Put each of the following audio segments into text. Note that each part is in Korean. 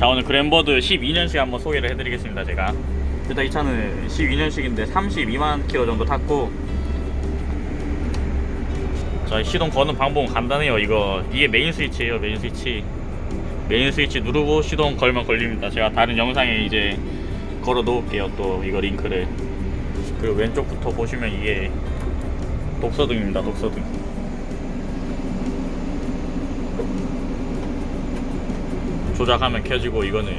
자 오늘 그랜버드 12년식 한번 소개를 해드리겠습니다 제가. 일단 이 차는 12년식인데 32만 킬로 정도 탔고 자 시동 거는 방법은 간단해요 이거. 이게 메인 스위치예요 메인 스위치. 메인 스위치 누르고 시동 걸면 걸립니다. 제가 다른 영상에 이제 걸어 놓을게요 또 이거 링크를. 그리고 왼쪽부터 보시면 이게 독서등입니다 독서등 조작하면 켜지고 이거는.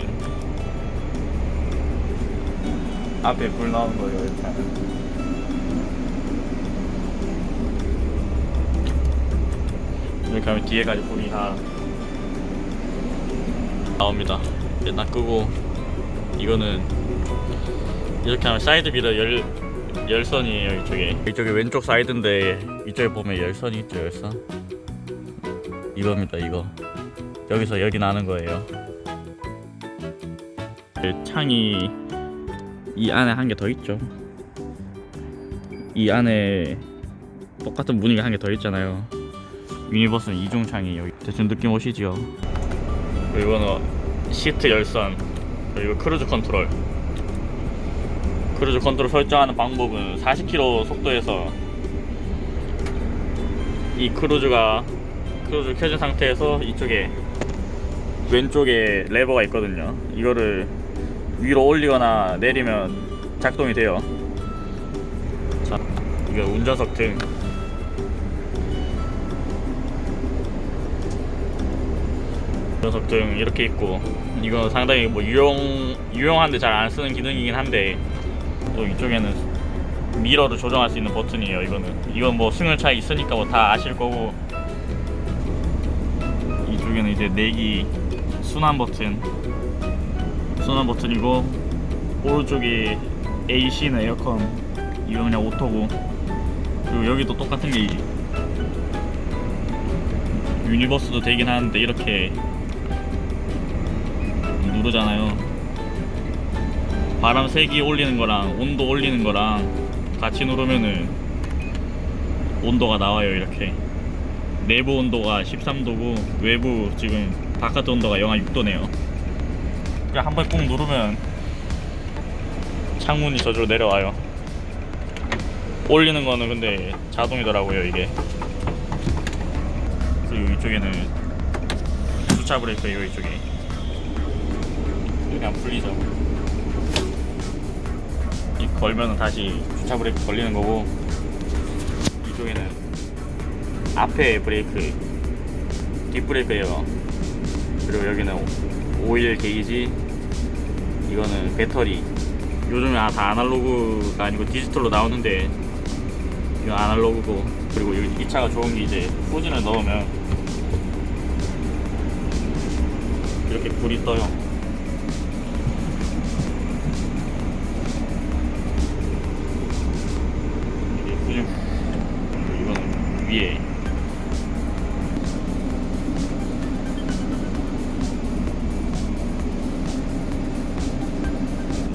앞에 불 나오는 거예요 이렇게 하면 이렇게 하면 뒤에까지 불이 다 나옵니다. 일단 끄고 이거는 이렇게 하면 사이드 미러 열, 열선이에요 이쪽에. 이쪽에 왼쪽 사이드인데 이쪽에 보면 열선이 있죠 열선? 이겁니다 이거. 여기서 열이 나는 거예요. 그 창이 이 안에 한 개 더 있죠. 이 안에 똑같은 무늬가 한 개 더 있잖아요. 유니버스는 이중 창이에요 대충 느낌 오시죠? 이거는 시트 열선 그리고 크루즈 컨트롤. 크루즈 컨트롤 설정하는 방법은 40km 속도에서 이 크루즈가 크루즈 켜진 상태에서 이쪽에 왼쪽에 레버가 있거든요. 이거를 위로 올리거나 내리면 작동이 돼요. 자 이거 운전석 등. 운전석 등 이렇게 있고 이거 상당히 뭐 유용 유용한데 잘 안 쓰는 기능이긴 한데 또 이쪽에는 미러를 조정할 수 있는 버튼이에요 이거는. 이건 뭐 승용차 있으니까 뭐 다 아실 거고 이쪽에는 이제 내기 순환 버튼 순환 버튼이고 오른쪽이 AC는 에어컨 이거 그냥 오토고. 그리고 여기도 똑같은 게 유니버스도 되긴 하는데 이렇게 누르잖아요. 바람 세기 올리는 거랑 온도 올리는 거랑 같이 누르면은 온도가 나와요 이렇게. 내부 온도가 13도고 외부 지금 바깥 온도가 영하 6도네요 그냥 한 번 꾹 누르면 창문이 저절로 내려와요. 올리는 거는 근데 자동이더라고요 이게. 그리고 이쪽에는 주차 브레이크예요 이쪽에. 이렇게 안 풀리죠. 이 걸면은 다시 주차 브레이크 걸리는 거고 이쪽에는 앞에 브레이크 뒷 브레이크예요. 그리고 여기는 오일 게이지 이거는 배터리. 요즘에 아, 다 아날로그가 아니고 디지털로 나오는데 이건 아날로그고 그리고 이, 이 차가 좋은 게 이제 후진을 넣으면 이렇게 불이 떠요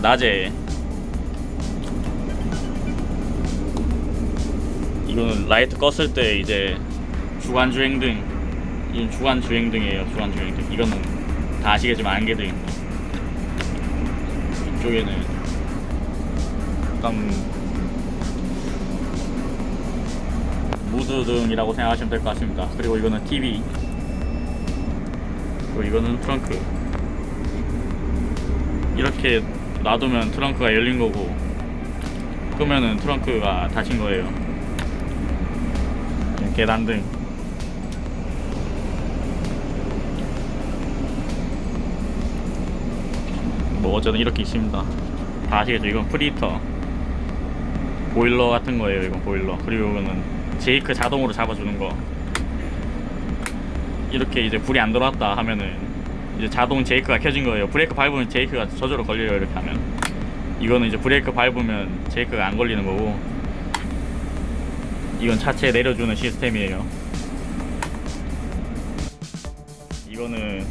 낮에. 이거는 라이트 껐을 때 이제 주간 주행 등 이건 주간 주행 등이에요 주간 주행 등. 이거는 다 아시겠지만 안개등 이쪽에는 약간 무드 등이라고 생각하시면 될 것 같습니다. 그리고 이거는 TV 그리고 이거는 트렁크. 이렇게 놔두면 트렁크가 열린 거고 끄면은 트렁크가 닫힌 거예요. 계단 등. 뭐 어쨌든 이렇게 있습니다. 다 아시겠죠? 이건 프리히터. 보일러 같은 거예요 이건 보일러. 그리고 이거는 제이크 자동으로 잡아주는 거. 이렇게 이제 불이 안 들어왔다 하면은 이제 자동 제이크가 켜진 거예요. 브레이크 밟으면 제이크가 저절로 걸려요. 이렇게 하면. 이거는 이제 브레이크 밟으면 제이크가 안 걸리는 거고. 이건 차체 내려주는 시스템이에요. 이거는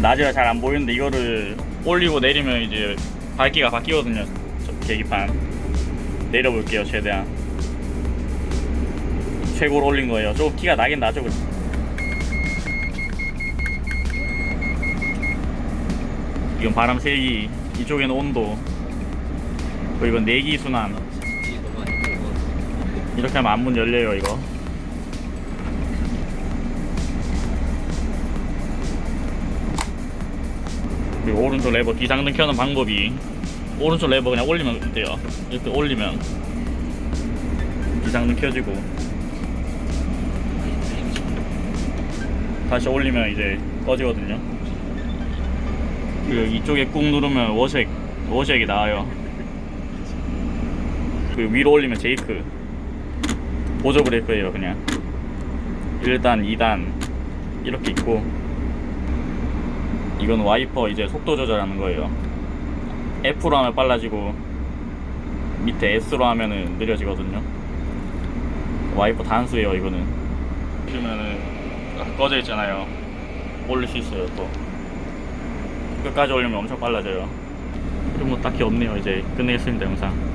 낮이라 잘 안 보이는데 이거를 올리고 내리면 이제 밝기가 바뀌거든요. 저 계기판 내려볼게요 최대한. 최고로 올린 거예요. 조금 티가 나긴 나죠. 이건 바람 세기, 이쪽에는 온도, 그리고 이건 내기 순환. 이렇게 하면 안문 열려요, 이거. 그리고 오른쪽 레버 뒤장등 켜는 방법이 오른쪽 레버 그냥 올리면 돼요. 이렇게 올리면 뒤장등 켜지고 다시 올리면 이제 꺼지거든요. 그리고 이쪽에 꾹 누르면 워셔액 워셔액이 나와요. 그리고 위로 올리면 제이크. 보조 브레이크예요 그냥. 1단 2단. 이렇게 있고. 이건 와이퍼 이제 속도 조절하는 거예요. F로 하면 빨라지고 밑에 S로 하면은 느려지거든요. 와이퍼 단수예요 이거는. 아까 꺼져 있잖아요. 올릴 수 있어요 또. 끝까지 올리면 엄청 빨라져요. 그리고 뭐 딱히 없네요 이제. 끝내겠습니다 영상